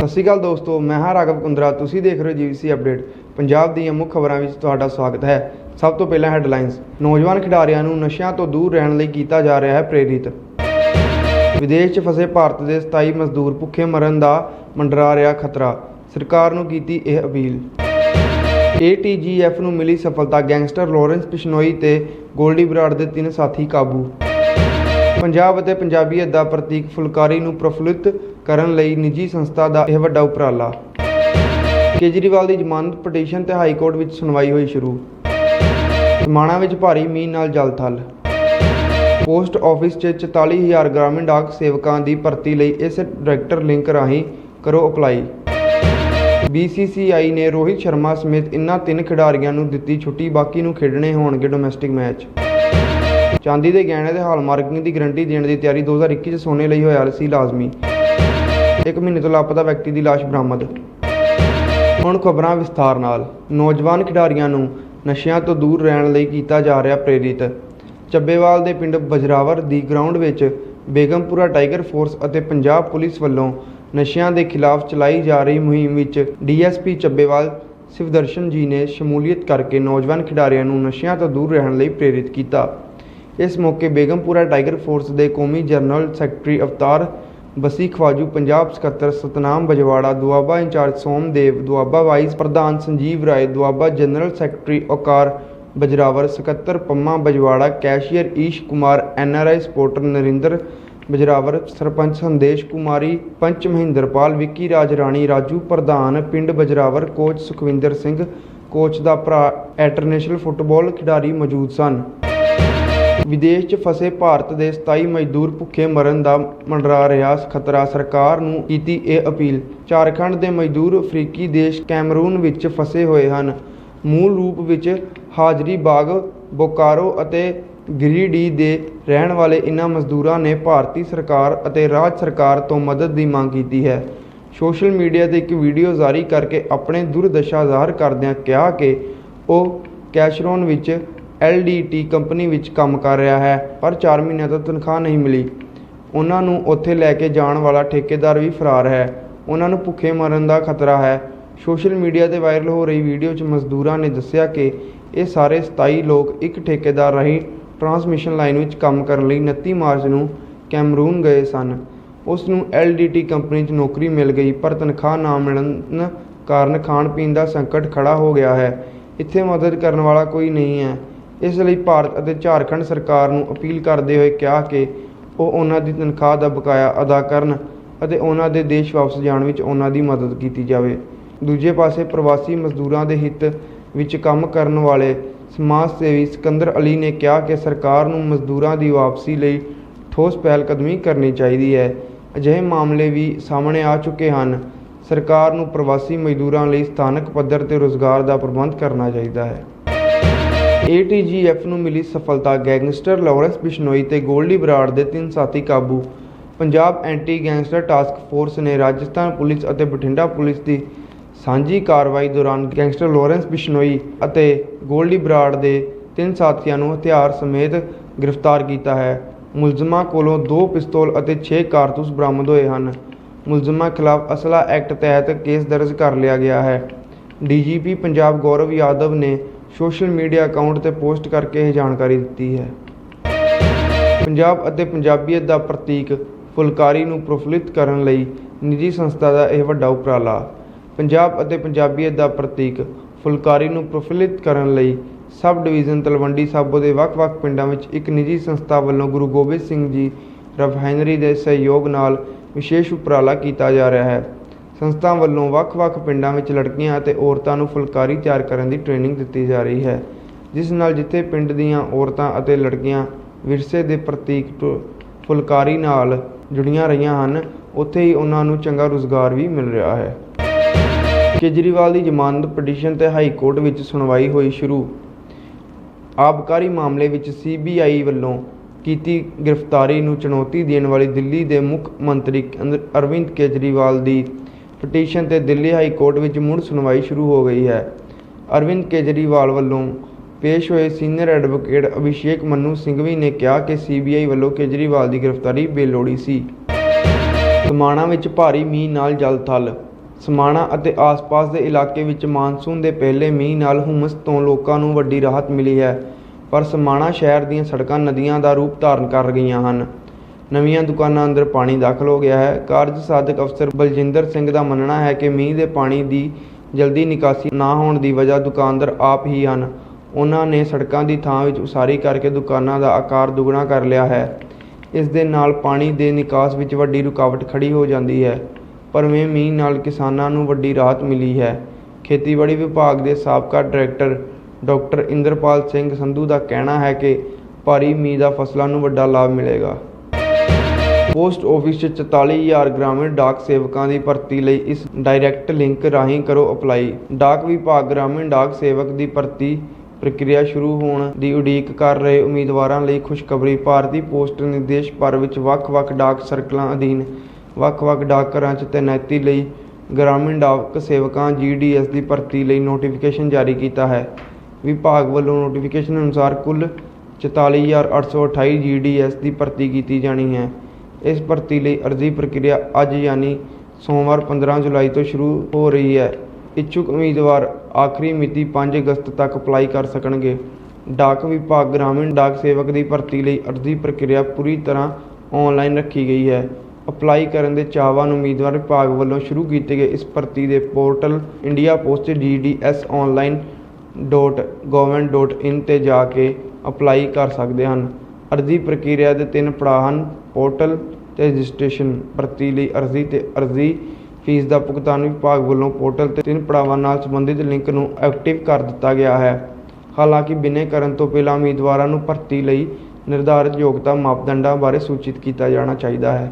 ਸਤਿ ਸ਼੍ਰੀ ਅਕਾਲ ਦੋਸਤੋ, ਮੈਂ ਹਾਂ ਰਾਘਵ ਕੁੰਦਰਾ। ਤੁਸੀਂ ਦੇਖ ਰਹੇ ਹੋ ਜੀਵੀਸੀ ਅਪਡੇਟ। ਪੰਜਾਬ ਦੀਆਂ ਮੁੱਖ ਖਬਰਾਂ ਵਿੱਚ ਤੁਹਾਡਾ ਸਵਾਗਤ ਹੈ। ਸਭ ਤੋਂ ਪਹਿਲਾਂ ਹੈਡਲਾਈਨਸ। ਨੌਜਵਾਨ ਖਿਡਾਰੀਆਂ ਨੂੰ ਨਸ਼ਿਆਂ ਤੋਂ ਦੂਰ ਰਹਿਣ ਲਈ ਕੀਤਾ ਜਾ ਰਿਹਾ ਹੈ ਪ੍ਰੇਰਿਤ। ਵਿਦੇਸ਼ 'ਚ ਫਸੇ ਭਾਰਤ ਦੇ 27 ਮਜ਼ਦੂਰ ਭੁੱਖੇ ਮਰਨ ਦਾ ਮੰਡਰਾ ਰਿਹਾ ਖਤਰਾ। ਸਰਕਾਰ ਨੂੰ ਕੀਤੀ ਇਹ ਅਪੀਲ। ATGF ਨੂੰ ਮਿਲੀ ਸਫਲਤਾ। ਗੈਂਗਸਟਰ ਲਾਰੈਂਸ ਪਿਸ਼ਨੋਈ ਤੇ ਗੋਲਡੀ ਬਰਾੜ ਦੇ ਤਿੰਨ ਸਾਥੀ ਕਾਬੂ। ਪੰਜਾਬ ਅਤੇ ਪੰਜਾਬੀਅਤ ਦਾ ਪ੍ਰਤੀਕ ਫੁਲਕਾਰੀ ਨੂੰ ਪ੍ਰਫੁੱਲਿਤ ਕਰਨ ਲਈ ਨਿੱਜੀ ਸੰਸਥਾ ਦਾ ਇਹ ਵੱਡਾ ਉਪਰਾਲਾ। ਕੇਜਰੀਵਾਲ ਦੀ ਜ਼ਮਾਨਤ ਪਟੀਸ਼ਨ ਤੇ ਹਾਈ ਕੋਰਟ ਵਿੱਚ ਸੁਣਵਾਈ ਹੋਈ ਸ਼ੁਰੂ। ਸਮਾਣਾ ਵਿੱਚ ਭਾਰੀ ਮੀਂਹ ਨਾਲ ਜਲਥਲ ਪੋਸਟ ਆਫਿਸ 'ਚ 44000 ਗ੍ਰਾਮੀਣ ਡਾਕ ਸੇਵਕਾਂ ਦੀ ਭਰਤੀ ਲਈ ਇਸ ਡਾਇਰੈਕਟਰ ਲਿੰਕ ਰਾਹੀਂ ਕਰੋ ਅਪਲਾਈ। BCCI ਨੇ ਰੋਹਿਤ ਸ਼ਰਮਾ ਸਮੇਤ ਇਨ੍ਹਾਂ ਤਿੰਨ ਖਿਡਾਰੀਆਂ ਨੂੰ ਦਿੱਤੀ ਛੁੱਟੀ, ਬਾਕੀ ਨੂੰ ਖੇਡਣੇ ਹੋਣਗੇ ਡੋਮੈਸਟਿਕ ਮੈਚ। ਚਾਂਦੀ ਦੇ ਗਹਿਣੇ ਦੇ ਹਾਲਮਾਰਕਿੰਗ ਦੀ ਗਾਰੰਟੀ ਦੇਣ ਦੀ ਤਿਆਰੀ 2021 ਚ ਸੋਨੇ ਲਈ ਹੋਇਆ ਸੀ ਲਾਜ਼ਮੀ। ਇੱਕ ਮਹੀਨੇ ਤੋਂ ਲਾਪਤਾ ਵਿਅਕਤੀ ਦੀ ਲਾਸ਼ ਬਰਾਮਦ। ਹੁਣ ਖਬਰਾਂ ਵਿਸਥਾਰ ਨਾਲ। ਨੌਜਵਾਨ ਖਿਡਾਰੀਆਂ ਨੂੰ ਨਸ਼ਿਆਂ ਤੋਂ ਦੂਰ ਰਹਿਣ ਲਈ ਕੀਤਾ ਜਾ ਰਿਹਾ ਪ੍ਰੇਰਿਤ। ਚੱਬੇਵਾਲ ਦੇ ਪਿੰਡ ਬਜਰਾਵਰ ਦੀ ਗਰਾਊਂਡ ਵਿੱਚ ਬੇਗਮਪੁਰਾ ਟਾਈਗਰ ਫੋਰਸ ਅਤੇ ਪੰਜਾਬ ਪੁਲਿਸ ਵੱਲੋਂ ਨਸ਼ਿਆਂ ਦੇ ਖਿਲਾਫ ਚਲਾਈ ਜਾ ਰਹੀ ਮੁਹਿੰਮ ਵਿੱਚ ਡੀਐਸਪੀ ਚੱਬੇਵਾਲ, ਸਿਵਦਰਸ਼ਨ ਜੀ ਨੇ ਸ਼ਮੂਲੀਅਤ ਕਰਕੇ ਨੌਜਵਾਨ ਖਿਡਾਰੀਆਂ ਨੂੰ ਨਸ਼ਿਆਂ ਤੋਂ ਦੂਰ ਰਹਿਣ ਲਈ ਪ੍ਰੇਰਿਤ ਕੀਤਾ। ਇਸ ਮੌਕੇ ਬੇਗਮਪੁਰਾ ਟਾਈਗਰ ਫੋਰਸ ਦੇ ਕੌਮੀ ਜਨਰਲ ਸੈਕਟਰੀ ਅਵਤਾਰ ਬਸੀ ਖਵਾਜੂ, ਪੰਜਾਬ ਸਕੱਤਰ ਸਤਨਾਮ ਬਜਵਾੜਾ, ਦੁਆਬਾ ਇੰਚਾਰਜ ਸੋਮਦੇਵ, ਦੁਆਬਾ ਵਾਈਸ ਪ੍ਰਧਾਨ ਸੰਜੀਵ ਰਾਏ, ਦੁਆਬਾ ਜਨਰਲ ਸੈਕਟਰੀ ਔਕਾਰ ਬਜਰਾਵਰ, ਸਕੱਤਰ Pamma Bajwara, cashier Ish Kumar NRI supporter Narinder Bajrawar, sarpanch Sandesh Kumari, panch Mahinderpal, Vicky ਰਾਜ ਰਾਣੀ ਰਾਜੂ ਪ੍ਰਧਾਨ ਪਿੰਡ ਬਜਰਾਵਰ, ਕੋਚ ਸੁਖਵਿੰਦਰ ਸਿੰਘ, ਕੋਚ ਦਾ ਭਰਾ ਇੰਟਰਨੈਸ਼ਨਲ ਫੁੱਟਬਾਲ ਖਿਡਾਰੀ ਮੌਜੂਦ ਸਨ। ਵਿਦੇਸ਼ 'ਚ ਫਸੇ ਭਾਰਤ ਦੇ 27 ਮਜ਼ਦੂਰ ਭੁੱਖੇ ਮਰਨ ਦਾ ਮੰਡਰਾ ਰਿਹਾ ਖਤਰਾ, ਸਰਕਾਰ ਨੂੰ ਕੀਤੀ ਇਹ ਅਪੀਲ। ਝਾਰਖੰਡ ਦੇ ਮਜ਼ਦੂਰ ਅਫਰੀਕੀ ਦੇਸ਼ ਕੈਮਰੂਨ ਵਿੱਚ ਫਸੇ ਹੋਏ ਹਨ। ਮੂਲ ਰੂਪ ਵਿੱਚ ਹਾਜ਼ਰੀ ਬਾਗ, ਬੋਕਾਰੋ ਅਤੇ ਗਿਰੀਡੀ ਦੇ ਰਹਿਣ ਵਾਲੇ ਇਨ੍ਹਾਂ ਮਜ਼ਦੂਰਾਂ ਨੇ ਭਾਰਤੀ ਸਰਕਾਰ ਅਤੇ ਰਾਜ ਸਰਕਾਰ ਤੋਂ ਮਦਦ ਦੀ ਮੰਗ ਕੀਤੀ ਹੈ। ਸੋਸ਼ਲ ਮੀਡੀਆ ਤੇ ਇੱਕ ਵੀਡੀਓ ਜਾਰੀ ਕਰਕੇ ਆਪਣੇ ਦੁਰਦਸ਼ਾ ਜ਼ਾਹਰ ਕਰਦਿਆਂ ਕਿਹਾ ਕਿ ਉਹ ਕੈਸ਼ਰੋਨ ਵਿੱਚ ਐਲਡੀਟੀ ਕੰਪਨੀ ਵਿੱਚ ਕੰਮ ਕਰ ਰਿਹਾ ਹੈ, ਪਰ 4 ਮਹੀਨਿਆਂ ਤੋਂ ਤਨਖਾਹ ਨਹੀਂ ਮਿਲੀ। ਉਹਨਾਂ ਨੂੰ ਉੱਥੇ ਲੈ ਕੇ ਜਾਣ ਵਾਲਾ ਠੇਕੇਦਾਰ ਵੀ ਫਰਾਰ ਹੈ। ਉਹਨਾਂ ਨੂੰ ਭੁੱਖੇ ਮਰਨ ਦਾ ਖਤਰਾ ਹੈ। ਸੋਸ਼ਲ ਮੀਡੀਆ ਤੇ ਵਾਇਰਲ ਹੋ ਰਹੀ ਵੀਡੀਓ 'ਚ ਮਜ਼ਦੂਰਾਂ ਨੇ ਦੱਸਿਆ ਕਿ ਇਹ ਸਾਰੇ 27 ਲੋਕ ਇੱਕ ਠੇਕੇਦਾਰ ਰਾਹੀਂ ਟਰਾਂਸਮਿਸ਼ਨ ਲਾਈਨ ਵਿੱਚ ਕੰਮ ਕਰਨ ਲਈ 29 ਮਾਰਚ ਨੂੰ ਕੈਮਰੂਨ ਗਏ ਸਨ। ਉਸ ਨੂੰ ਐਲਡੀਟੀ ਕੰਪਨੀ 'ਚ ਨੌਕਰੀ ਮਿਲ ਗਈ, ਪਰ ਤਨਖਾਹ ਨਾ ਮਿਲਣ ਕਾਰਨ ਖਾਣ ਪੀਣ ਦਾ ਸੰਕਟ ਖੜਾ ਹੋ ਗਿਆ ਹੈ। ਇੱਥੇ ਮਦਦ ਕਰਨ ਵਾਲਾ ਕੋਈ ਨਹੀਂ ਹੈ। ਇਸ ਲਈ ਭਾਰਤ ਅਤੇ ਝਾਰਖੰਡ ਸਰਕਾਰ ਨੂੰ ਅਪੀਲ ਕਰਦੇ ਹੋਏ ਕਿਹਾ ਕਿ ਉਹ ਉਹਨਾਂ ਦੀ ਤਨਖਾਹ ਦਾ ਬਕਾਇਆ ਅਦਾ ਕਰਨ ਅਤੇ ਉਹਨਾਂ ਦੇ ਦੇਸ਼ ਵਾਪਸ ਜਾਣ ਵਿੱਚ ਉਹਨਾਂ ਦੀ ਮਦਦ ਕੀਤੀ ਜਾਵੇ। ਦੂਜੇ ਪਾਸੇ ਪ੍ਰਵਾਸੀ ਮਜ਼ਦੂਰਾਂ ਦੇ ਹਿੱਤ ਵਿੱਚ ਕੰਮ ਕਰਨ ਵਾਲੇ ਸਮਾਜ ਸੇਵੀ ਸਿਕੰਦਰ ਅਲੀ ਨੇ ਕਿਹਾ ਕਿ ਸਰਕਾਰ ਨੂੰ ਮਜ਼ਦੂਰਾਂ ਦੀ ਵਾਪਸੀ ਲਈ ਠੋਸ ਪਹਿਲਕਦਮੀ ਕਰਨੀ ਚਾਹੀਦੀ ਹੈ। ਅਜਿਹੇ ਮਾਮਲੇ ਵੀ ਸਾਹਮਣੇ ਆ ਚੁੱਕੇ ਹਨ। ਸਰਕਾਰ ਨੂੰ ਪ੍ਰਵਾਸੀ ਮਜ਼ਦੂਰਾਂ ਲਈ ਸਥਾਨਕ ਪੱਧਰ ਤੇ ਰੋਜ਼ਗਾਰ ਦਾ ਪ੍ਰਬੰਧ ਕਰਨਾ ਚਾਹੀਦਾ ਹੈ। ATGF ਨੂੰ ਮਿਲੀ ਸਫਲਤਾ। ਗੈਂਗਸਟਰ ਲਾਰੈਂਸ ਬਿਸ਼ਨੋਈ ਤੇ ਗੋਲਡੀ ਬਰਾੜ ਦੇ ਤਿੰਨ ਸਾਥੀ ਕਾਬੂ। Punjab anti gangster task force ਨੇ ਰਾਜਸਥਾਨ ਪੁਲਿਸ ਅਤੇ ਬਠਿੰਡਾ ਪੁਲਿਸ ਦੀ ਸਾਂਝੀ ਕਾਰਵਾਈ ਦੌਰਾਨ ਗੈਂਗਸਟਰ ਲਾਰੈਂਸ ਬਿਸ਼ਨੋਈ ਅਤੇ ਗੋਲਡੀ ਬਰਾੜ ਦੇ ਤਿੰਨ ਸਾਥੀਆਂ ਨੂੰ ਹਥਿਆਰ ਸਮੇਤ ਗ੍ਰਿਫਤਾਰ ਕੀਤਾ ਹੈ। ਮੁਲਜ਼ਮਾਂ ਕੋਲੋਂ ਦੋ ਪਿਸਤੌਲ ਅਤੇ 6 ਕਾਰਤੂਸ ਬਰਾਮਦ ਹੋਏ ਹਨ। ਮੁਲਜ਼ਮਾਂ ਖਿਲਾਫ ਅਸਲਾ ਐਕਟ ਤਹਿਤ ਕੇਸ ਦਰਜ ਕਰ ਲਿਆ ਗਿਆ ਹੈ। ਡੀਜੀਪੀ ਪੰਜਾਬ ਗੌਰਵ ਯਾਦਵ ਨੇ ਸੋਸ਼ਲ ਮੀਡੀਆ ਅਕਾਊਂਟ ਤੇ ਪੋਸਟ ਕਰਕੇ ਇਹ ਜਾਣਕਾਰੀ ਦਿੱਤੀ ਹੈ। ਪੰਜਾਬ ਅਤੇ ਪੰਜਾਬੀਅਤ ਦਾ ਪ੍ਰਤੀਕ ਫੁਲਕਾਰੀ ਨੂੰ ਪ੍ਰਫੁੱਲਿਤ ਕਰਨ ਲਈ ਨਿੱਜੀ ਸੰਸਥਾ ਦਾ ਇਹ ਵੱਡਾ ਉਪਰਾਲਾ। ਪੰਜਾਬ ਅਤੇ ਪੰਜਾਬੀਅਤ ਦਾ ਪ੍ਰਤੀਕ ਫੁਲਕਾਰੀ ਨੂੰ ਪ੍ਰਫੁੱਲਿਤ ਕਰਨ ਲਈ ਸਬ ਡਿਵੀਜ਼ਨ ਤਲਵੰਡੀ ਸਾਬੋ ਦੇ ਵੱਖ-ਵੱਖ ਪਿੰਡਾਂ ਵਿੱਚ ਇੱਕ ਨਿੱਜੀ ਸੰਸਥਾ ਵੱਲੋਂ ਗੁਰੂ ਗੋਬਿੰਦ ਸਿੰਘ ਜੀ ਰਿਫਾਈਨਰੀ ਦੇ ਸਹਿਯੋਗ ਨਾਲ ਵਿਸ਼ੇਸ਼ ਉਪਰਾਲਾ ਕੀਤਾ ਜਾ ਰਿਹਾ ਹੈ। ਸੰਸਥਾ ਵੱਲੋਂ ਵੱਖ-ਵੱਖ ਪਿੰਡਾਂ ਵਿੱਚ ਲੜਕੀਆਂ ਅਤੇ ਔਰਤਾਂ ਨੂੰ ਫੁਲਕਾਰੀ ਤਿਆਰ ਕਰਨ ਦੀ ਟ੍ਰੇਨਿੰਗ ਦਿੱਤੀ ਜਾ ਰਹੀ ਹੈ, ਜਿਸ ਨਾਲ ਜਿੱਥੇ ਪਿੰਡ ਦੀਆਂ ਔਰਤਾਂ ਅਤੇ ਲੜਕੀਆਂ ਵਿਰਸੇ ਦੇ ਪ੍ਰਤੀਕ ਤੋਂ ਫੁਲਕਾਰੀ ਨਾਲ ਜੁੜੀਆਂ ਰਹੀਆਂ ਹਨ, ਉੱਥੇ ਹੀ ਉਹਨਾਂ ਨੂੰ ਚੰਗਾ ਰੁਜ਼ਗਾਰ ਵੀ ਮਿਲ ਰਿਹਾ ਹੈ। ਕੇਜਰੀਵਾਲ ਦੀ ਜ਼ਮਾਨਤ ਪਟੀਸ਼ਨ ਤੇ ਹਾਈ ਕੋਰਟ ਵਿੱਚ ਸੁਣਵਾਈ ਹੋਈ ਸ਼ੁਰੂ। ਆਬਕਾਰੀ ਮਾਮਲੇ ਵਿੱਚ ਸੀਬੀਆਈ ਵੱਲੋਂ ਕੀਤੀ ਗ੍ਰਿਫਤਾਰੀ ਨੂੰ ਚੁਣੌਤੀ ਦੇਣ ਵਾਲੀ ਦਿੱਲੀ ਦੇ ਮੁੱਖ ਮੰਤਰੀ ਅੰਦ- ਅਰਵਿੰਦ ਕੇਜਰੀਵਾਲ ਦੀ ਪਟੀਸ਼ਨ ਤੇ ਦਿੱਲੀ ਹਾਈ ਕੋਰਟ ਵਿੱਚ ਮੁੜ ਸੁਣਵਾਈ ਸ਼ੁਰੂ ਹੋ ਗਈ ਹੈ। ਅਰਵਿੰਦ ਕੇਜਰੀਵਾਲ ਵੱਲੋਂ ਪੇਸ਼ ਹੋਏ ਸੀਨੀਅਰ ਐਡਵੋਕੇਟ ਅਭਿਸ਼ੇਕ ਮੰਨੂ ਸਿੰਘਵੀ ਨੇ ਕਿਹਾ ਕਿ ਸੀਬੀਆਈ ਵੱਲੋਂ ਕੇਜਰੀਵਾਲ ਦੀ ਗ੍ਰਿਫਤਾਰੀ ਬੇਲੋੜੀ ਸੀ। ਸਮਾਣਾ ਵਿੱਚ ਭਾਰੀ ਮੀਂਹ ਨਾਲ ਜਲ ਥਲ। ਸਮਾਣਾ ਅਤੇ ਆਸ-ਪਾਸ ਦੇ ਇਲਾਕੇ ਵਿੱਚ ਮਾਨਸੂਨ ਦੇ ਪਹਿਲੇ ਮੀਂਹ ਨਾਲ ਹੁਮਸ ਤੋਂ ਲੋਕਾਂ ਨੂੰ ਵੱਡੀ ਰਾਹਤ ਮਿਲੀ ਹੈ, ਪਰ ਸਮਾਣਾ ਸ਼ਹਿਰ ਦੀਆਂ ਸੜਕਾਂ, ਨਦੀਆਂ ਦਾ ਰੂਪ ਧਾਰਨ ਕਰ ਗਈਆਂ ਹਨ। ਨਵੀਆਂ ਦੁਕਾਨਾਂ ਅੰਦਰ ਪਾਣੀ ਦਾਖਲ ਹੋ ਗਿਆ ਹੈ। ਕਾਰਜ ਸਾਧਕ ਅਫਸਰ ਬਲਜਿੰਦਰ ਸਿੰਘ ਦਾ ਮੰਨਣਾ ਹੈ ਕਿ ਮੀਂਹ ਦੇ ਪਾਣੀ ਦੀ ਜਲਦੀ ਨਿਕਾਸੀ ਨਾ ਹੋਣ ਦੀ ਵਜ੍ਹਾ ਦੁਕਾਨਦਾਰ ਆਪ ਹੀ ਹਨ। ਉਹਨਾਂ ਨੇ ਸੜਕਾਂ ਦੀ ਥਾਂ ਵਿੱਚ ਉਸਾਰੀ ਕਰਕੇ ਦੁਕਾਨਾਂ ਦਾ ਆਕਾਰ ਦੁੱਗਣਾ ਕਰ ਲਿਆ ਹੈ। ਇਸ ਦੇ ਨਾਲ ਪਾਣੀ ਦੇ ਨਿਕਾਸ ਵਿੱਚ ਵੱਡੀ ਰੁਕਾਵਟ ਖੜੀ ਹੋ ਜਾਂਦੀ ਹੈ। ਭਰਵੇਂ ਮੀਂਹ ਨਾਲ ਕਿਸਾਨਾਂ ਨੂੰ ਵੱਡੀ ਰਾਹਤ ਮਿਲੀ ਹੈ। ਖੇਤੀਬਾੜੀ ਵਿਭਾਗ ਦੇ ਸਾਬਕਾ ਡਾਇਰੈਕਟਰ ਡਾਕਟਰ ਇੰਦਰਪਾਲ ਸਿੰਘ ਸੰਧੂ ਦਾ ਕਹਿਣਾ ਹੈ ਕਿ ਭਾਰੀ ਮੀਂਹ ਦਾ ਫਸਲਾਂ ਨੂੰ ਵੱਡਾ ਲਾਭ ਮਿਲੇਗਾ। ਪੋਸਟ ਆਫਿਸ 'ਚ 44000 ਗ੍ਰਾਮੀਣ ਡਾਕ ਸੇਵਕਾਂ ਦੀ ਭਰਤੀ ਲਈ ਇਸ ਡਾਇਰੈਕਟ ਲਿੰਕ ਰਾਹੀਂ ਕਰੋ ਅਪਲਾਈ। ਡਾਕ ਵਿਭਾਗ ਗ੍ਰਾਮੀਣ ਡਾਕ ਸੇਵਕ ਦੀ ਭਰਤੀ ਪ੍ਰਕਿਰਿਆ ਸ਼ੁਰੂ ਹੋਣ ਦੀ ਉਡੀਕ ਕਰ ਰਹੇ ਉਮੀਦਵਾਰਾਂ ਲਈ ਖੁਸ਼ਖਬਰੀ। ਭਾਰਤੀ ਪੋਸਟ ਨਿਰਦੇਸ਼ ਭਰ ਵਿੱਚ ਵੱਖ-ਵੱਖ ਡਾਕ ਸਰਕਲਾਂ ਅਧੀਨ, ਵੱਖ-ਵੱਖ ਡਾਕਘਰਾਂ 'ਚ ਤੈਨਾਤੀ ਲਈ ਗ੍ਰਾਮੀਣ ਡਾਕ ਸੇਵਕਾਂ ਜੀਡੀਐਸ ਦੀ ਭਰਤੀ ਲਈ ਨੋਟੀਫਿਕੇਸ਼ਨ ਜਾਰੀ ਕੀਤਾ ਹੈ। ਵਿਭਾਗ ਵੱਲੋਂ ਨੋਟੀਫਿਕੇਸ਼ਨ ਅਨੁਸਾਰ ਕੁੱਲ 44828 ਜੀਡੀਐਸ ਦੀ ਭਰਤੀ ਕੀਤੀ ਜਾਣੀ ਹੈ। ਇਸ ਭਰਤੀ ਲਈ ਅਰਜ਼ੀ ਪ੍ਰਕਿਰਿਆ ਅੱਜ ਯਾਨੀ ਸੋਮਵਾਰ 15 ਜੁਲਾਈ ਤੋਂ ਸ਼ੁਰੂ ਹੋ ਰਹੀ ਹੈ। ਇੱਛੁਕ ਉਮੀਦਵਾਰ ਆਖਰੀ ਮਿਤੀ 5 ਅਗਸਤ ਤੱਕ ਅਪਲਾਈ ਕਰ ਸਕਣਗੇ। ਡਾਕ ਵਿਭਾਗ ਗ੍ਰਾਮੀਣ ਡਾਕ ਸੇਵਕ ਦੀ ਭਰਤੀ ਲਈ ਅਰਜ਼ੀ ਪ੍ਰਕਿਰਿਆ ਪੂਰੀ ਤਰ੍ਹਾਂ ਆਨਲਾਈਨ ਰੱਖੀ ਗਈ ਹੈ। ਅਪਲਾਈ ਕਰਨ ਦੇ ਚਾਹਵਾਨ ਉਮੀਦਵਾਰ ਵਿਭਾਗ ਵੱਲੋਂ ਸ਼ੁਰੂ ਕੀਤੇ ਗਏ ਇਸ ਭਰਤੀ ਦੇ portal India post GDS online dot government dot in ਤੇ ਜਾ ਕੇ ਅਪਲਾਈ ਕਰ ਸਕਦੇ ਹਨ। ਅਰਜ਼ੀ ਪ੍ਰਕਿਰਿਆ ਦੇ ਤਿੰਨ ਪੜਾਅ ਹਨ, ਪੋਰਟਲ ਤੇ ਰਜਿਸਟ੍ਰੇਸ਼ਨ, ਭਰਤੀ ਲਈ ਅਰਜ਼ੀ ਤੇ ਅਰਜ਼ੀ ਫੀਸ ਦਾ ਭੁਗਤਾਨ ਵਿਭਾਗ ਵੱਲੋਂ ਪੋਰਟਲ ਤੇ ਤਿੰਨ ਪੜਾਵਾਂ ਨਾਲ ਸੰਬੰਧਿਤ ਲਿੰਕ ਨੂੰ ਐਕਟਿਵ ਕਰ ਦਿੱਤਾ ਗਿਆ ਹੈ। ਹਾਲਾਂਕਿ ਬਿਨੇ ਕਰਨ ਤੋਂ ਪਹਿਲਾਂ ਉਮੀਦਵਾਰਾਂ ਨੂੰ ਭਰਤੀ ਲਈ ਨਿਰਧਾਰਿਤ ਯੋਗਤਾ ਮਾਪਦੰਡਾਂ ਬਾਰੇ ਸੂਚਿਤ ਕੀਤਾ ਜਾਣਾ ਚਾਹੀਦਾ ਹੈ।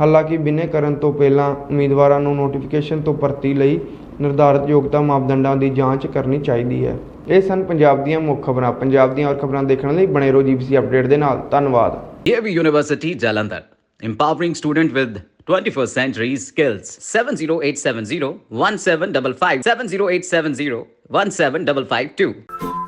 ਹਾਲਾਂਕਿ ਬਿਨੇ ਕਰਨ ਤੋਂ ਪਹਿਲਾਂ ਉਮੀਦਵਾਰਾਂ ਨੂੰ ਨੋਟੀਫਿਕੇਸ਼ਨ ਤੋਂ ਭਰਤੀ ਲਈ ਨਿਰਧਾਰਿਤ ਯੋਗਤਾ ਮਾਪਦੰਡਾਂ ਦੀ ਜਾਂਚ ਕਰਨੀ ਚਾਹੀਦੀ ਹੈ। ਇਹ ਸਨ ਪੰਜਾਬ ਦੀਆਂ ਮੁੱਖ ਖਬਰਾਂ। ਪੰਜਾਬ ਦੀਆਂ ਹੋਰ ਖਬਰਾਂ ਦੇਖਣ ਲਈ ਬਣੇ ਰਹੋ ਜੀਬੀਸੀ ਅਪਡੇਟ ਦੇ ਨਾਲ। ਧੰਨਵਾਦ। DAV University Jalandhar, empowering student with 21st century skills. 70870 1755 70870 17552.